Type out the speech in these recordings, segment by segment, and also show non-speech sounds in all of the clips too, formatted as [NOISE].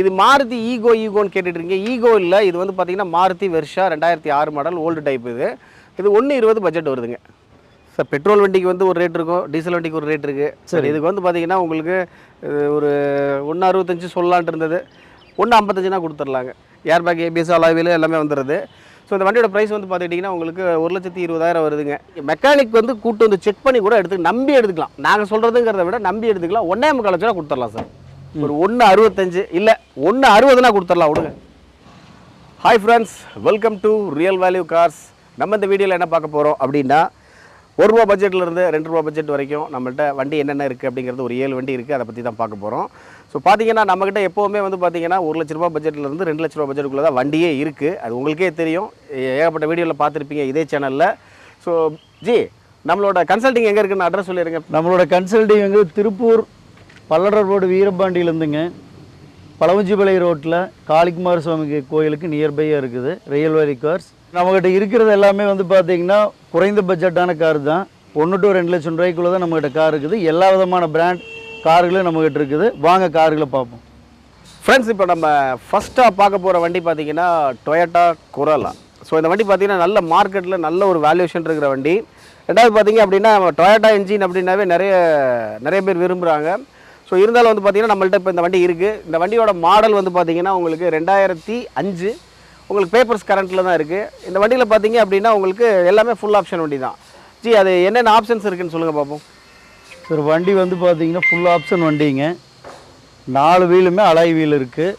இது மாருதி ஈகோ ஈகோன்னு கேட்டுட்டு இருக்கீங்க ஈகோ இல்லை இது வந்து பார்த்தீங்கன்னா மாருதி வெர்ஷா ரெண்டாயிரத்தி ஆறு மாடல் ஓல்டு டைப் இது. இது ஒன்று இருபது பட்ஜெட் வருதுங்க. சார் பெட்ரோல் வண்டிக்கு வந்து ஒரு ரேட் இருக்கும் டீசல் வண்டிக்கு ஒரு ரேட் இருக்குது சரி. இதுக்கு வந்து பார்த்தீங்கன்னா உங்களுக்கு ஒரு ஒன்று அறுபத்தஞ்சு சொல்லலான்ட்டு இருந்தது. ஒன்று ஐம்பத்தஞ்சுனா கொடுத்துர்லாங்க. ஏர் பேக் ஏபிஎஸ் அலாவில் எல்லாமே வந்துடுது ஸோ இந்த வண்டியோட ப்ரைஸ் வந்து பார்த்துக்கிட்டிங்கன்னா உங்களுக்கு ஒரு லட்சத்தி இருபதாயிரம் வருதுங்க. மெக்கானிக் வந்து கூட்டு வந்து செக் பண்ணி கூட எடுத்து நம்பி எடுத்துக்கலாம். நாங்கள் சொல்கிறதுங்கிறத விட நம்பி எடுத்துக்கலாம். ஒன்றே முக்கால் லட்சம் கொடுத்துடலாம் சார் ஒரு ஒன்று அறுபத்தஞ்சு இல்லை ஒன்று அறுபதுனா கொடுத்துடலாம் விடுங்க. Hi friends welcome to real value cars நம்ம இந்த வீடியோவில் என்ன பார்க்க போகிறோம் அப்படின்னா ஒரு ரூபா பட்ஜெட்லேருந்து ரெண்டு ரூபா பட்ஜெட் வரைக்கும் நம்மள்கிட்ட வண்டி என்னென்ன இருக்குது அப்படிங்கிறது ஒரு ஏழு வண்டி இருக்குது அதை பற்றி தான் பார்க்க போகிறோம் ஸோ பார்த்தீங்கன்னா நம்மக்கிட்ட எப்போவுமே வந்து பார்த்தீங்கன்னா ஒரு லட்ச ரூபா பட்ஜெட்லேருந்து ரெண்டு லட்ச ரூபா பட்ஜெட்டுக்குள்ளே தான் வண்டியே இருக்குது அது உங்களுக்கே தெரியும். ஏகப்பட்ட வீடியோவில் பார்த்துருப்பீங்க இதே சேனலில் ஸோ ஜி நம்மளோட கன்சல்டிங் எங்கே இருக்குன்னு அட்ரஸ் சொல்லிடுங்க நம்மளோட கன்சல்டிங் வந்து திருப்பூர் பல்லடர் ரோடு வீரபாண்டியிலேருந்துங்க பழவஞ்சிபாளைய ரோட்டில் காளிக்குமார சுவாமி கோயிலுக்கு நியர்பையாக இருக்குது ரியல் வேலி கார்ஸ் நம்மக்கிட்ட இருக்கிறது எல்லாமே வந்து பார்த்திங்கன்னா குறைந்த பட்ஜெட்டான கார் தான். ஒன்று டு ரெண்டு லட்சம் ரூபாய்க்குள்ளே தான் நம்மக்கிட்ட கார் இருக்குது. எல்லா விதமான பிராண்ட் கார்களும் நம்மக்கிட்ட இருக்குது. வாங்க கார்களை பார்ப்போம். ஃப்ரெண்ட்ஸ் இப்போ நம்ம ஃபஸ்ட்டாக பார்க்க போகிற வண்டி பார்த்திங்கன்னா டொயட்டா குரலா ஸோ இந்த வண்டி பார்த்தீங்கன்னா நல்ல மார்க்கெட்டில் நல்ல ஒரு வேல்யூஷன் இருக்கிற வண்டி. ரெண்டாவது பார்த்தீங்க அப்படின்னா டொயட்டா இன்ஜின் அப்படின்னாவே நிறைய நிறைய பேர் விரும்புகிறாங்க ஸோ இருந்தாலும் வந்து பார்த்தீங்கன்னா நம்மள்ட்ட இப்போ இந்த வண்டி இருக்குது இந்த வண்டியோட மாடல் வந்து பார்த்தீங்கன்னா உங்களுக்கு ரெண்டாயிரத்தி அஞ்சு. உங்களுக்கு பேப்பர்ஸ் கரண்ட்டில் தான் இருக்குது இந்த வண்டியில் பார்த்தீங்க அப்படின்னா உங்களுக்கு எல்லாமே ஃபுல் ஆப்ஷன் வண்டி தான். ஜி அது என்னென்ன ஆப்ஷன்ஸ் இருக்குதுன்னு சொல்லுங்கள் பார்ப்போம் சார் வண்டி வந்து பார்த்தீங்கன்னா ஃபுல் ஆப்ஷன் வண்டிங்க. நாலு வீலுமே அலாய் வீல் இருக்குது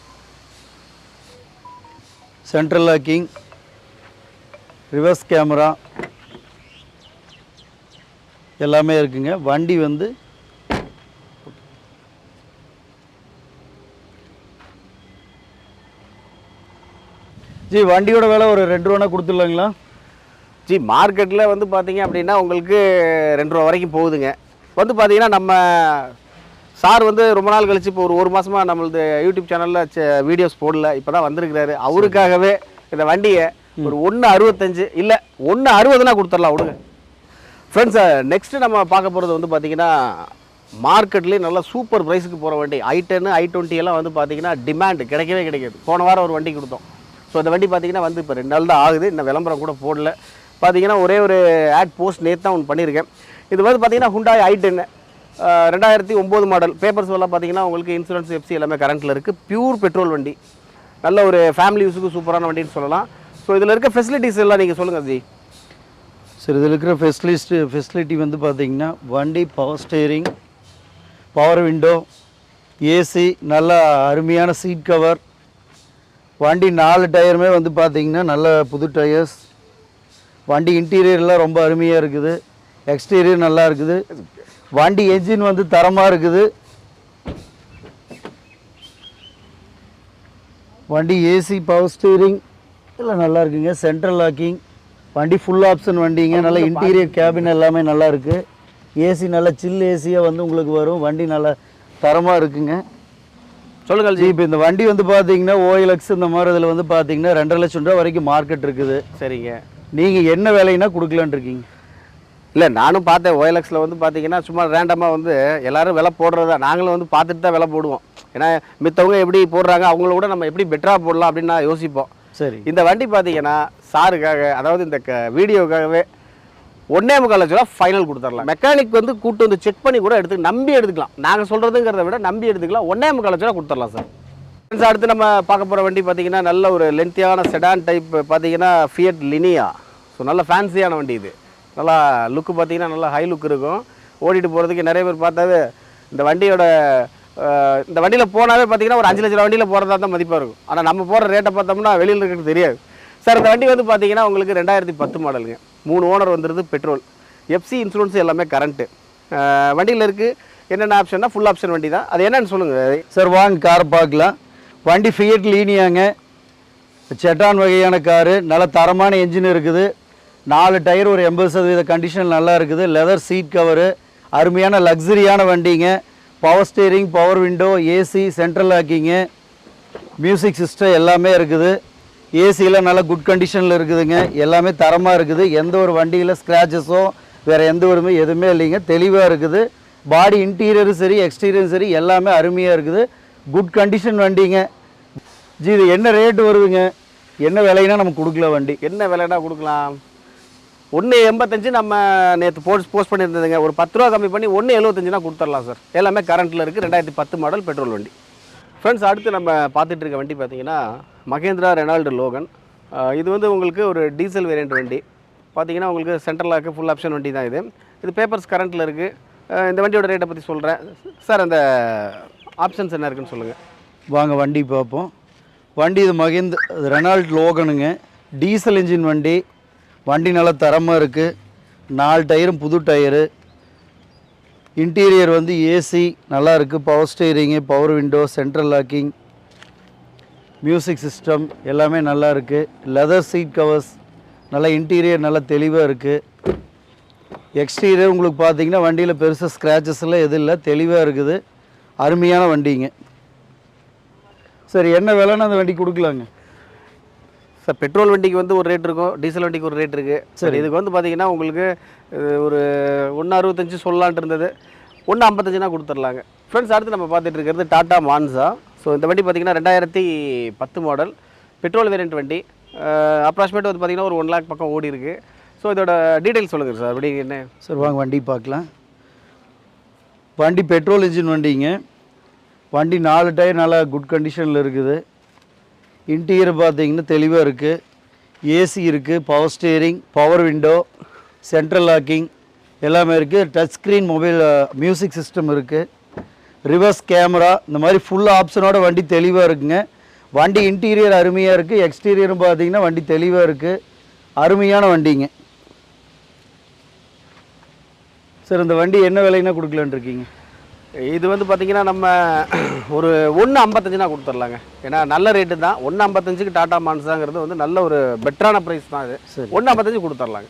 சென்ட்ரல் லாக்கிங் ரிவர்ஸ் கேமரா எல்லாமே இருக்குங்க. வண்டி வந்து ஜி வண்டியோட விலை ஒரு ரெண்டு ரூபா கொடுத்துடலாங்களா? ஜி மார்க்கெட்டில் வந்து பார்த்தீங்க அப்படின்னா உங்களுக்கு ரெண்டு ரூபா வரைக்கும் போகுதுங்க. வந்து பார்த்தீங்கன்னா நம்ம சார் வந்து ரொம்ப நாள் கழிச்சு இப்போ ஒரு ஒரு மாதமாக நம்மளது யூடியூப் சேனலில் வீடியோஸ் போடல. இப்போ தான் வந்திருக்கிறாரு. அவருக்காகவே இந்த வண்டியை ஒரு ஒன்று அறுபத்தஞ்சு இல்லை ஒன்று அறுபதுனா கொடுத்துடலாம். விடுங்க. ஃப்ரெண்ட்ஸ் நெக்ஸ்ட்டு நம்ம பார்க்க போகிறது வந்து பார்த்தீங்கன்னா மார்க்கெட்லேயே நல்ல சூப்பர் ப்ரைஸுக்கு போகிற வண்டி. ஐ டென்னு ஐ டுவெண்ட்டி எல்லாம் வந்து பார்த்தீங்கன்னா டிமாண்ட் கிடைக்கவே கிடைக்காது. போன வாரம் ஒரு வண்டி கொடுத்தோம். ஸோ இந்த வண்டி பார்த்தீங்கன்னா வந்து இப்போ ரெண்டு நாள் தான் ஆகுது. இன்னும் விளம்பரம் கூட போடல. பார்த்தீங்கன்னா ஒரே ஒரு ஆட் போஸ்ட் நேற்று தான் ஒன்று பண்ணியிருக்கேன் இது வந்து பார்த்திங்கன்னா ஹுண்டாய் ஐ டென்னு ரெண்டாயிரத்தி ஒம்பது மாடல் பேப்பர்ஸ் எல்லாம் பார்த்தீங்கன்னா உங்களுக்கு இன்சூரன்ஸ் எஃப்சி எல்லாமே கரண்ட்டில் இருக்குது பியூர் பெட்ரோல் வண்டி. நல்ல ஒரு ஃபேமிலி யூஸுக்கு சூப்பரான வண்டின்னு சொல்லலாம். ஸோ இதில் இருக்க ஃபெசிலிட்டிஸ் எல்லாம் நீங்கள் சொல்லுங்கள் ஜி சார் இதில் இருக்கிற ஃபெசிலிஸ்ட்டு ஃபெசிலிட்டி வந்து பார்த்தீங்கன்னா வண்டி power steering power window AC நல்ல அருமையான சீட் கவர் வண்டி நாலு டயருமே வந்து பார்த்தீங்கன்னா நல்ல புது டயர்ஸ். வண்டி இன்டீரியர்லாம் ரொம்ப அருமையாக இருக்குது. எக்ஸ்டீரியர் நல்லா இருக்குது. வண்டி என்ஜின் வந்து தரமாக இருக்குது. வண்டி ஏசி பவர் ஸ்டீரிங் எல்லாம் நல்லா இருக்குங்க. Central locking. வண்டி ஃபுல் ஆப்ஷன் வண்டிங்க. நல்ல இன்டீரியர் கேபின் எல்லாமே நல்லா இருக்குது ஏசி நல்ல சில் ஏசியாக வந்து உங்களுக்கு வரும். வண்டி நல்லா தரமாக இருக்குங்க. சொல்லுங்கள் ஜி இப்போ இந்த வண்டி வந்து பார்த்தீங்கன்னா ஓஎல்எக்ஸ் இந்த மாதிரி இதில் வந்து பார்த்தீங்கன்னா ரெண்டரை லட்சம் ரூபா வரைக்கும் மார்க்கெட் இருக்குது. சரிங்க. நீங்கள் என்ன வேலைன்னா கொடுக்கலான்னு இருக்கீங்க? இல்லை நானும் பார்த்தேன் ஓஎல்எக்ஸில் வந்து பார்த்தீங்கன்னா சும்மா ரேண்டமாக வந்து எல்லாரும் விலை போடுறதா நாங்களும் வந்து பார்த்துட்டு தான் விலை போடுவோம். ஏன்னா மித்தவங்க எப்படி போடுறாங்க அவங்கள கூட நம்ம எப்படி பெட்டராக போடலாம் அப்படின்னு நான் யோசிப்போம். சரி. இந்த வண்டி பார்த்தீங்கன்னா சாருக்காக அதாவது இந்த க வீடியோக்காகவே ஒன்றே முக்கால் லட்ச ரூபா ஃபைனல் கொடுத்துடலாம். மெக்கானிக் வந்து கூட்டு வந்து செக் பண்ணி கூட எடுத்து நம்பி எடுத்துக்கலாம். நாங்கள் சொல்கிறதுங்கிறத விட நம்பி எடுத்துக்கலாம். ஒன்றே முக்கால் லட்ச ரூபா கொடுத்துடலாம் சார் ஃப்ரெண்ட்ஸ் அடுத்து நம்ம பார்க்க போகிற வண்டி பார்த்தீங்கன்னா நல்ல ஒரு லென்த்தியான செடான் டைப் பார்த்தீங்கன்னா ஃபியட் லினியா ஸோ நல்ல ஃபேன்சியான வண்டி இது. நல்லா லுக்கு பார்த்தீங்கன்னா நல்லா ஹை லுக் இருக்கும். ஓடிட்டு போகிறதுக்கு நிறைய பேர் பார்த்தாவே இந்த வண்டியோட இந்த வண்டியில் போனாவே பார்த்தீங்கன்னா ஒரு அஞ்சு லட்ச ரூபா வண்டியில் போகிறதா தான் மதிப்பாக இருக்கும். ஆனால் நம்ம போகிற ரேட்டை பார்த்தோம்னா வெளியில் இருக்கிறது தெரியாது. சார் இந்த வண்டி வந்து பார்த்தீங்கன்னா உங்களுக்கு ரெண்டாயிரத்தி பத்து மாடலுங்க மூணு ஓனர் வந்துடுது பெட்ரோல் எஃப்சி இன்சூரன்ஸ் எல்லாமே கரண்ட்டு வண்டியில் இருக்குது என்னென்ன ஆப்ஷன்னா ஃபுல் ஆப்ஷன் வண்டி தான். அது என்னென்னு சொல்லுங்கள் சார் வாங்க கார் பார்க்கலாம். வண்டி ஃபியட் லீனியாங்க செட்டான் வகையான காரு நல்ல தரமான என்ஜின் இருக்குது. நாலு டயர் ஒரு எண்பது சதவீத கண்டிஷன் நல்லா இருக்குது. லெதர் சீட் கவரு அருமையான லக்ஸரியான வண்டிங்க. Power steering power window AC central locking music system எல்லாமே இருக்குது. ஏசியில் நல்ல குட் கண்டிஷனில் இருக்குதுங்க. எல்லாமே தரமாக இருக்குது. எந்த ஒரு வண்டியில் ஸ்க்ராச்சஸோ வேறு எந்த ஒருமே எதுவுமே இல்லைங்க. தெளிவாக இருக்குது. பாடி இன்டீரியரும் சரி எக்ஸ்டீரியரும் சரி எல்லாமே அருமையாக இருக்குது. குட் கண்டிஷன் வண்டிங்க. ஜி இது என்ன ரேட்டு வருதுங்க? என்ன விலைன்னா நம்ம கொடுக்கல வண்டி. என்ன விலைனா கொடுக்கலாம்? ஒன்று எண்பத்தஞ்சு நம்ம நேற்று போஸ்ட் போஸ்ட் பண்ணியிருந்ததுங்க. ஒரு பத்து ரூபா கம்மி பண்ணி ஒன்று எழுபத்தஞ்சுனா கொடுத்துடலாம் சார் எல்லாமே கரண்ட்டில் இருக்குது ரெண்டாயிரத்தி பத்து மாடல் பெட்ரோல் வண்டி. ஃப்ரெண்ட்ஸ் அடுத்து நம்ம பார்த்துட்டு இருக்க வண்டி பார்த்தீங்கன்னா மகேந்திரா ரெனால்டு லோகன். இது வந்து உங்களுக்கு ஒரு டீசல் வேரியண்ட் வண்டி. பார்த்தீங்கன்னா உங்களுக்கு சென்ட்ரல் லாக்கு ஃபுல் ஆப்ஷன் வண்டி தான் இது. இது பேப்பர்ஸ் கரண்ட்டில் இருக்குது இந்த வண்டியோட ரேட்டை பற்றி சொல்கிறேன் சார் அந்த ஆப்ஷன்ஸ் என்ன இருக்குன்னு சொல்லுங்கள் வாங்க வண்டி பார்ப்போம். வண்டி இது மகேந்த் ரெனால்ட் லோகனுங்க. டீசல் இன்ஜின் வண்டி. வண்டி நல்லா தரமாக இருக்குது நாலு டயரும் புது டயரு இன்டீரியர் வந்து ஏசி நல்லா இருக்குது power steering power window central locking music system எல்லாமே நல்லா இருக்குது லெதர் சீட் கவர்ஸ் நல்லா இன்டீரியர் நல்லா தெளிவாக இருக்குது எக்ஸ்டீரியர் உங்களுக்கு பார்த்தீங்கன்னா வண்டியில் பெருசாக ஸ்க்ராச்சஸ்லாம் எதுவும் இல்லை. தெளிவாக இருக்குது. அருமையான வண்டிங்க. சரி என்ன விலைன்னு அந்த வண்டி கொடுக்கலாங்க. சார் பெட்ரோல் வண்டிக்கு வந்து ஒரு ரேட் இருக்கும் டீசல் வண்டிக்கு ஒரு ரேட் இருக்குது சரி. இதுக்கு வந்து பார்த்தீங்கன்னா உங்களுக்கு ஒரு ஒன்று அறுபத்தஞ்சு சொல்லலான்ட்டு இருந்தது. ஒன்று ஐம்பத்தஞ்சுனா கொடுத்துர்லாங்க. ஃப்ரெண்ட்ஸ் அடுத்து நம்ம பார்த்துட்டு இருக்கிறது டாடா மான்சா ஸோ இந்த வண்டி பார்த்தீங்கன்னா ரெண்டாயிரத்தி பத்து மாடல் பெட்ரோல் வேரியண்ட் வண்டி. அப்ராக்சிமேட் வந்து பார்த்தீங்கன்னா ஒரு ஒன் லேக் பக்கம் ஓடி இருக்குது ஸோ இதோட டீட்டெயில்ஸ் சொல்லுங்கள் சார் வண்டி என்ன? சரி வாங்க வண்டி பார்க்கலாம். வண்டி பெட்ரோல் இன்ஜின் வண்டிங்க. வண்டி நாலு டயர் நல்லா குட் கண்டிஷனில் இருக்குது. இன்டீரியர் பார்த்தீங்கன்னா தெளிவாக இருக்குது ஏசி இருக்குது power steering power window central locking எல்லாமே இருக்குது touch screen mobile music system இருக்குது ரிவர்ஸ் கேமரா இந்த மாதிரி ஃபுல் ஆப்ஷனோட வண்டி தெளிவாக இருக்குங்க. வண்டி இன்டீரியர் அருமையாக இருக்குது எக்ஸ்டீரியரும் பார்த்தீங்கன்னா வண்டி தெளிவாக இருக்குது அருமையான வண்டிங்க. சார் இந்த வண்டி என்ன விலைன்னா கொடுக்கலான்னு இருக்கீங்க? இது வந்து பார்த்தீங்கன்னா நம்ம [CLEARS THROAT] ஒரு ஒன்று ஐம்பத்தஞ்சுனா கொடுத்துர்லாங்க. ஏன்னா நல்ல ரேட்டு தான். ஒன்று ஐம்பத்தஞ்சுக்கு டாடா மான்சாங்கிறது வந்து நல்ல ஒரு பெட்டரான ப்ரைஸ் தான் இது. சரி. ஒன்று ஐம்பத்தஞ்சு கொடுத்துர்லாங்க.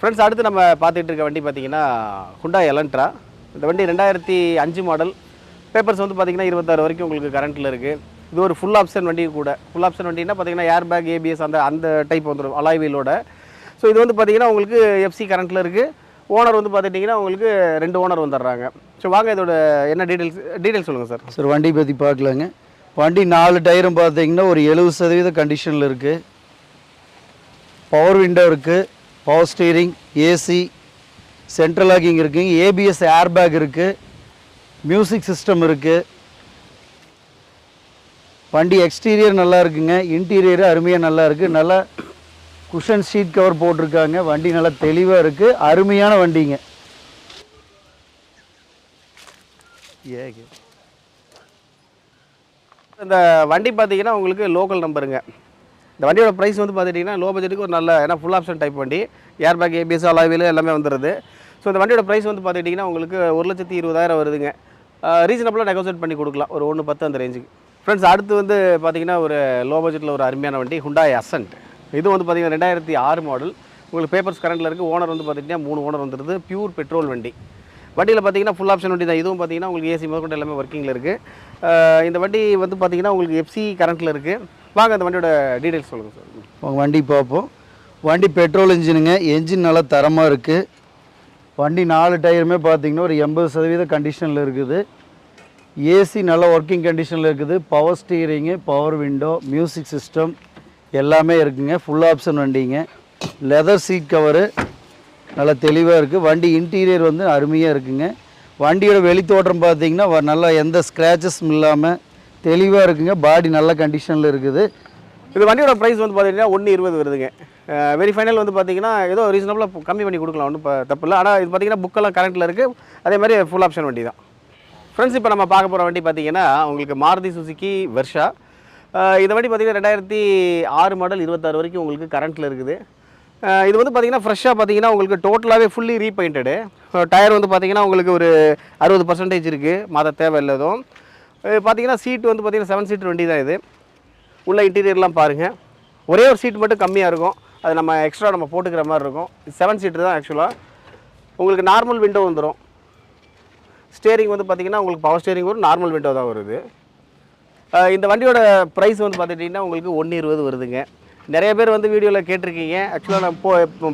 ஃப்ரெண்ட்ஸ் அடுத்து நம்ம பார்த்துட்டு இருக்க வண்டி பார்த்தீங்கன்னா ஹுண்டா எலன்ட்ரா இந்த வண்டி ரெண்டாயிரத்தி அஞ்சு மாடல் பேப்பர்ஸ் வந்து பார்த்தீங்கன்னா இருபத்தாறு வரைக்கும் உங்களுக்கு கரண்ட்டில் இருக்குது இது ஒரு ஃபுல் ஆப்ஷன் வண்டி கூட. ஃபுல் ஆப்ஷன் வண்டினா பார்த்தீங்கன்னா ஏர் பேக் ஏபிஎஸ் அந்த அந்த டைப் வந்துடும் அலாய் வீலோட ஸோ இது வந்து பார்த்தீங்கன்னா உங்களுக்கு எஃப்சி கரண்ட்டில் இருக்குது ஓனர் வந்து பார்த்துட்டிங்கன்னா உங்களுக்கு ரெண்டு ஓனர் வந்துடுறாங்க. ஸோ வாங்க இதோட என்ன டீட்டெயில்ஸ் டீட்டெயில்ஸ் சொல்லுங்கள் சார் சார் வண்டி பற்றி பார்க்கலாங்க. வண்டி நாலு டயரும் பார்த்தீங்கன்னா ஒரு எழுபது சதவீத கண்டிஷனில் இருக்குது பவர் விண்டோ இருக்குது power steering AC central locking இருக்குங்க ஏபிஎஸ் ஏர் பேக் இருக்குது மியூசிக் சிஸ்டம் இருக்குது வண்டி எக்ஸ்டீரியர் நல்லா இருக்குங்க இன்டீரியர் அருமையாக நல்லா இருக்குது நல்லா குஷன் ஷீட் கவர் போட்டிருக்காங்க. வண்டி நல்லா தெளிவாக இருக்குது அருமையான வண்டிங்க. ஏக இந்த வண்டி பார்த்தீங்கன்னா உங்களுக்கு லோக்கல் நம்பருங்க இந்த வண்டியோட ப்ரைஸ் வந்து பார்த்துட்டிங்கன்னா லோ பட்ஜெட்டுக்கு ஒரு நல்ல ஏன்னா ஃபுல் ஆப்ஷன் டைப் வண்டி. ஏர் பேக் ஏபிஎஸ் அலாவில் எல்லாமே வந்துடுது ஸோ இந்த வண்டியோட ப்ரைஸ் வந்து பார்த்துட்டிங்கன்னா உங்களுக்கு ஒரு லட்சத்தி இருபதாயிரம் வருதுங்க. ரீசனபிளாக நெகோசியேட் பண்ணி கொடுக்கலாம். ஒரு ஒன்று பத்து அந்த ரேஞ்சுக்கு ஃப்ரெண்ட்ஸ் அடுத்து வந்து பார்த்தீங்கன்னா ஒரு லோ பட்ஜெட்டில் ஒரு அருமையான வண்டி ஹுண்டாய் அசன்ட் இது வந்து பார்த்தீங்கன்னா ரெண்டாயிரத்தி ஆறு மாடல் உங்களுக்கு பேப்பர்ஸ் கரண்டில் இருக்குது ஓனர் வந்து பார்த்திங்கன்னா மூணு ஓனர் வந்துடுது பியூர் பெட்ரோல் வண்டி. வண்டியில் பார்த்தீங்கன்னா ஃபுல் ஆப்ஷன் வண்டி தான். இதுவும் பார்த்தீங்கன்னா உங்களுக்கு ஏசி முதற்கொண்டு எல்லாமே ஒர்க்கிங்கில் இருக்குது இந்த வண்டி வந்து பார்த்தீங்கன்னா உங்களுக்கு எஃப்சி கரண்ட்டில் இருக்குது வாங்க அந்த வண்டியோட டீட்டெயில்ஸ் சொல்லுங்கள் சார் உங்கள் வண்டி பார்ப்போம். வண்டி பெட்ரோல் இன்ஜினுங்க என்ஜின் நல்லா தரமாக இருக்குது வண்டி நாலு டயருமே பார்த்தீங்கன்னா ஒரு எண்பது சதவீத கண்டிஷனில் இருக்குது. ஏசி நல்ல ஒர்க்கிங் கண்டிஷனில் இருக்குது. Power steering power window music system எல்லாமே இருக்குங்க. ஃபுல் ஆப்ஷன் வண்டிங்க. லெதர் சீட் கவரு நல்லா தெளிவாக இருக்குது வண்டி இன்டீரியர் வந்து அருமையாக இருக்குங்க. வண்டியோட வெளித்தோட்டம் பார்த்தீங்கன்னா நல்லா எந்த ஸ்க்ராச்சஸும் இல்லாமல் தெளிவாக இருக்குங்க. பாடி நல்ல கண்டிஷனில் இருக்குது. இது வண்டியோட ப்ரைஸ் வந்து பார்த்தீங்கன்னா ஒன்று இருபது வருதுங்க. வெரி ஃபைனல் வந்து பார்த்தீங்கன்னா ஏதோ ரீசனபிளாக கம்மி பண்ணி கொடுக்கலாம். ஒன்றும் இப்போ தப்பு இல்லை. ஆனால் இது பார்த்தீங்கன்னா புக்கெல்லாம் கரண்ட்டில் இருக்குது அதே மாதிரி ஃபுல் ஆப்ஷன் வண்டி தான். ஃப்ரெண்ட்ஸ் இப்போ நம்ம பார்க்க போகிற வண்டி பார்த்தீங்கன்னா உங்களுக்கு மாருதி சுசுக்கி வெர்ஷா இதை வண்டி பார்த்தீங்கன்னா ரெண்டாயிரத்தி ஆறு மாடல் இருபத்தாறு வரைக்கும் உங்களுக்கு கரண்ட்டில் இருக்குது. இது வந்து பார்த்தீங்கன்னா ஃப்ரெஷ்ஷாக பார்த்தீங்கன்னா உங்களுக்கு டோட்டலாகவே ஃபுல்லி ரீபெயிண்டடு டயர் வந்து பார்த்தீங்கன்னா உங்களுக்கு ஒரு அறுபது பர்சன்டேஜ் இருக்குது மாத தேவை இல்லதும் பார்த்தீங்கன்னா சீட் வந்து பார்த்திங்கன்னா செவன் சீட் வண்டி தான் இது. உள்ள இன்டீரியர்லாம் பாருங்கள் ஒரே ஒரு சீட் மட்டும் கம்மியாக இருக்கும். அது நம்ம எக்ஸ்ட்ரா நம்ம போட்டுக்கிற மாதிரி இருக்கும். செவன் சீட்டர் தான் ஆக்சுவலாக உங்களுக்கு நார்மல் விண்டோ வந்துடும் ஸ்டேரிங் வந்து பார்த்திங்கன்னா உங்களுக்கு பவர் ஸ்டேரிங் வரும் நார்மல் விண்டோ தான் வருது. இந்த வண்டியோட ப்ரைஸ் வந்து பார்த்துட்டிங்கன்னா உங்களுக்கு ஒன்று இருபது வருதுங்க. நிறைய பேர் வந்து வீடியோவில் கேட்டிருக்கீங்க. ஆக்சுவலாக நான் போ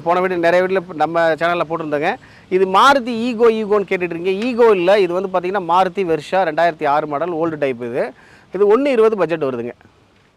போன வீடியோ நிறைய வீட்டில் நம்ம சேனலில் போட்டிருந்தேங்க. இது மாருதி ஈகோ ஈகோன்னு கேட்டுட்டு இருக்கீங்க ஈகோ இல்லை இது வந்து பார்த்தீங்கன்னா மாருதி வெர்ஷா ரெண்டாயிரத்தி ஆறு மாடல் ஓல்டு டைப் இது. இது ஒன்று இருபது பட்ஜெட் வருதுங்க.